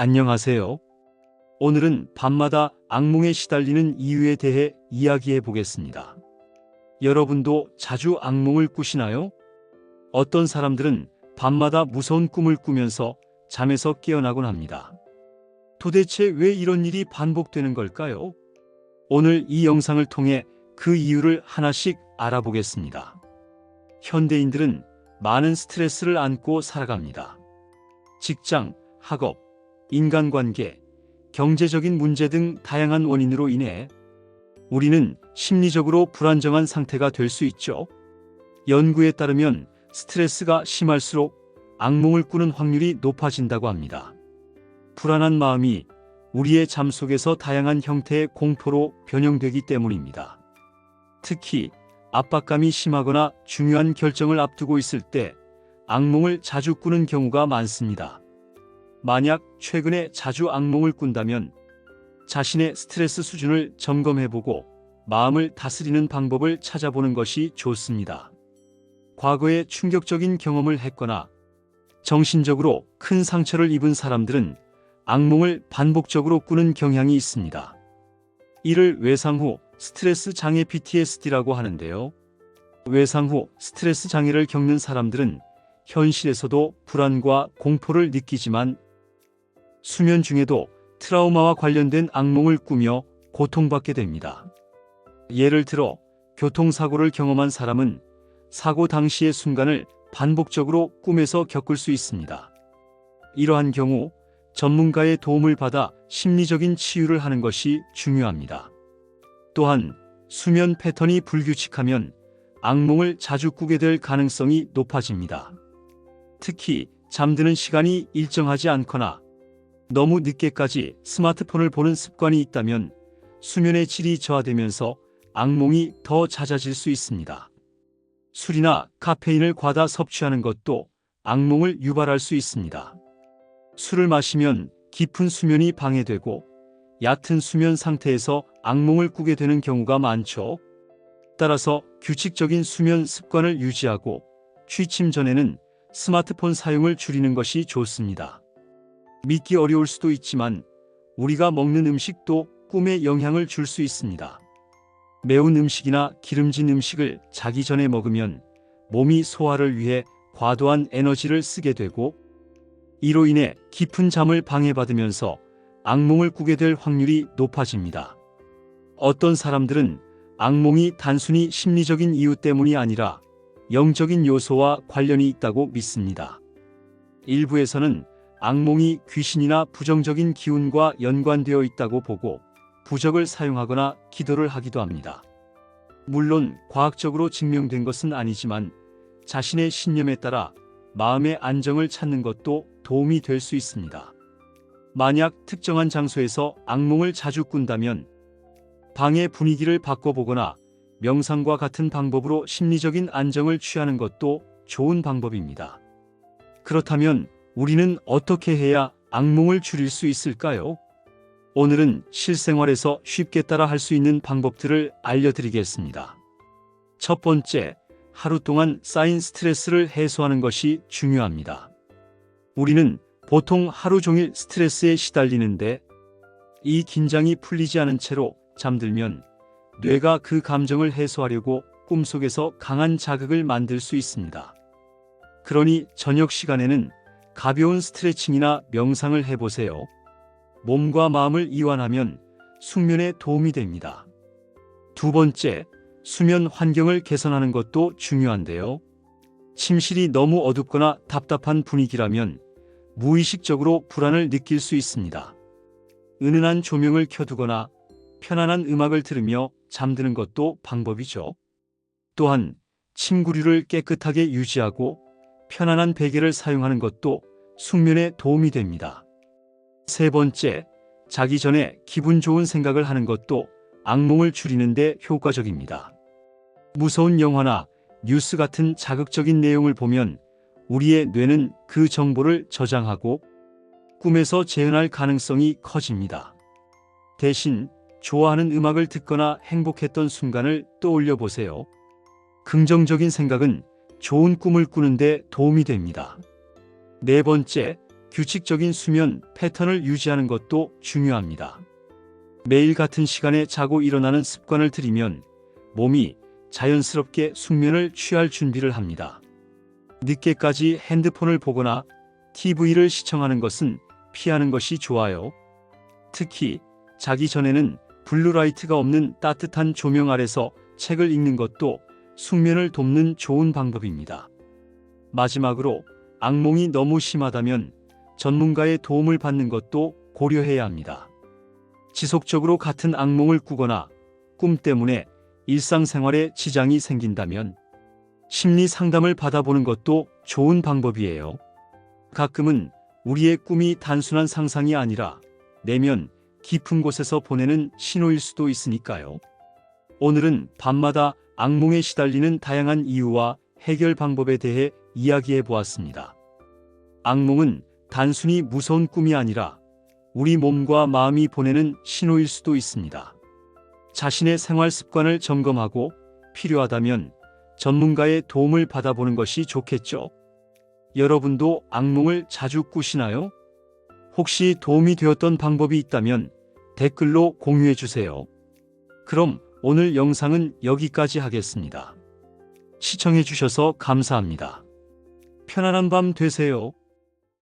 안녕하세요. 오늘은 밤마다 악몽에 시달리는 이유에 대해 이야기해 보겠습니다. 여러분도 자주 악몽을 꾸시나요? 어떤 사람들은 밤마다 무서운 꿈을 꾸면서 잠에서 깨어나곤 합니다. 도대체 왜 이런 일이 반복되는 걸까요? 오늘 이 영상을 통해 그 이유를 하나씩 알아보겠습니다. 현대인들은 많은 스트레스를 안고 살아갑니다. 직장, 학업, 인간관계, 경제적인 문제 등 다양한 원인으로 인해 우리는 심리적으로 불안정한 상태가 될 수 있죠. 연구에 따르면 스트레스가 심할수록 악몽을 꾸는 확률이 높아진다고 합니다. 불안한 마음이 우리의 잠 속에서 다양한 형태의 공포로 변형되기 때문입니다. 특히 압박감이 심하거나 중요한 결정을 앞두고 있을 때 악몽을 자주 꾸는 경우가 많습니다. 만약 최근에 자주 악몽을 꾼다면 자신의 스트레스 수준을 점검해보고 마음을 다스리는 방법을 찾아보는 것이 좋습니다. 과거에 충격적인 경험을 했거나 정신적으로 큰 상처를 입은 사람들은 악몽을 반복적으로 꾸는 경향이 있습니다. 이를 외상 후 스트레스 장애 PTSD라고 하는데요. 외상 후 스트레스 장애를 겪는 사람들은 현실에서도 불안과 공포를 느끼지만 수면 중에도 트라우마와 관련된 악몽을 꾸며 고통받게 됩니다. 예를 들어 교통사고를 경험한 사람은 사고 당시의 순간을 반복적으로 꿈에서 겪을 수 있습니다. 이러한 경우 전문가의 도움을 받아 심리적인 치유를 하는 것이 중요합니다. 또한 수면 패턴이 불규칙하면 악몽을 자주 꾸게 될 가능성이 높아집니다. 특히 잠드는 시간이 일정하지 않거나 너무 늦게까지 스마트폰을 보는 습관이 있다면 수면의 질이 저하되면서 악몽이 더 잦아질 수 있습니다. 술이나 카페인을 과다 섭취하는 것도 악몽을 유발할 수 있습니다. 술을 마시면 깊은 수면이 방해되고 얕은 수면 상태에서 악몽을 꾸게 되는 경우가 많죠. 따라서 규칙적인 수면 습관을 유지하고 취침 전에는 스마트폰 사용을 줄이는 것이 좋습니다. 믿기 어려울 수도 있지만 우리가 먹는 음식도 꿈에 영향을 줄 수 있습니다. 매운 음식이나 기름진 음식을 자기 전에 먹으면 몸이 소화를 위해 과도한 에너지를 쓰게 되고 이로 인해 깊은 잠을 방해받으면서 악몽을 꾸게 될 확률이 높아집니다. 어떤 사람들은 악몽이 단순히 심리적인 이유 때문이 아니라 영적인 요소와 관련이 있다고 믿습니다. 일부에서는 악몽이 귀신이나 부정적인 기운과 연관되어 있다고 보고 부적을 사용하거나 기도를 하기도 합니다. 물론 과학적으로 증명된 것은 아니지만 자신의 신념에 따라 마음의 안정을 찾는 것도 도움이 될 수 있습니다. 만약 특정한 장소에서 악몽을 자주 꾼다면 방의 분위기를 바꿔보거나 명상과 같은 방법으로 심리적인 안정을 취하는 것도 좋은 방법입니다. 그렇다면 우리는 어떻게 해야 악몽을 줄일 수 있을까요? 오늘은 실생활에서 쉽게 따라 할 수 있는 방법들을 알려드리겠습니다. 첫 번째, 하루 동안 쌓인 스트레스를 해소하는 것이 중요합니다. 우리는 보통 하루 종일 스트레스에 시달리는데 이 긴장이 풀리지 않은 채로 잠들면 뇌가 그 감정을 해소하려고 꿈속에서 강한 자극을 만들 수 있습니다. 그러니 저녁 시간에는 가벼운 스트레칭이나 명상을 해보세요. 몸과 마음을 이완하면 숙면에 도움이 됩니다. 두 번째, 수면 환경을 개선하는 것도 중요한데요. 침실이 너무 어둡거나 답답한 분위기라면 무의식적으로 불안을 느낄 수 있습니다. 은은한 조명을 켜두거나 편안한 음악을 들으며 잠드는 것도 방법이죠. 또한 침구류를 깨끗하게 유지하고 편안한 베개를 사용하는 것도 숙면에 도움이 됩니다. 세 번째, 자기 전에 기분 좋은 생각을 하는 것도 악몽을 줄이는 데 효과적입니다. 무서운 영화나 뉴스 같은 자극적인 내용을 보면 우리의 뇌는 그 정보를 저장하고 꿈에서 재현할 가능성이 커집니다. 대신 좋아하는 음악을 듣거나 행복했던 순간을 떠올려 보세요. 긍정적인 생각은 좋은 꿈을 꾸는데 도움이 됩니다. 네 번째, 규칙적인 수면 패턴을 유지하는 것도 중요합니다. 매일 같은 시간에 자고 일어나는 습관을 들이면 몸이 자연스럽게 숙면을 취할 준비를 합니다. 늦게까지 핸드폰을 보거나 TV를 시청하는 것은 피하는 것이 좋아요. 특히 자기 전에는 블루라이트가 없는 따뜻한 조명 아래서 책을 읽는 것도 숙면을 돕는 좋은 방법입니다. 마지막으로 악몽이 너무 심하다면 전문가의 도움을 받는 것도 고려해야 합니다. 지속적으로 같은 악몽을 꾸거나 꿈 때문에 일상생활에 지장이 생긴다면 심리 상담을 받아보는 것도 좋은 방법이에요. 가끔은 우리의 꿈이 단순한 상상이 아니라 내면 깊은 곳에서 보내는 신호일 수도 있으니까요. 오늘은 밤마다 악몽에 시달리는 다양한 이유와 해결 방법에 대해 이야기해 보았습니다. 악몽은 단순히 무서운 꿈이 아니라 우리 몸과 마음이 보내는 신호일 수도 있습니다. 자신의 생활 습관을 점검하고 필요하다면 전문가의 도움을 받아보는 것이 좋겠죠. 여러분도 악몽을 자주 꾸시나요? 혹시 도움이 되었던 방법이 있다면 댓글로 공유해 주세요. 그럼 오늘 영상은 여기까지 하겠습니다. 시청해 주셔서 감사합니다. 편안한 밤 되세요.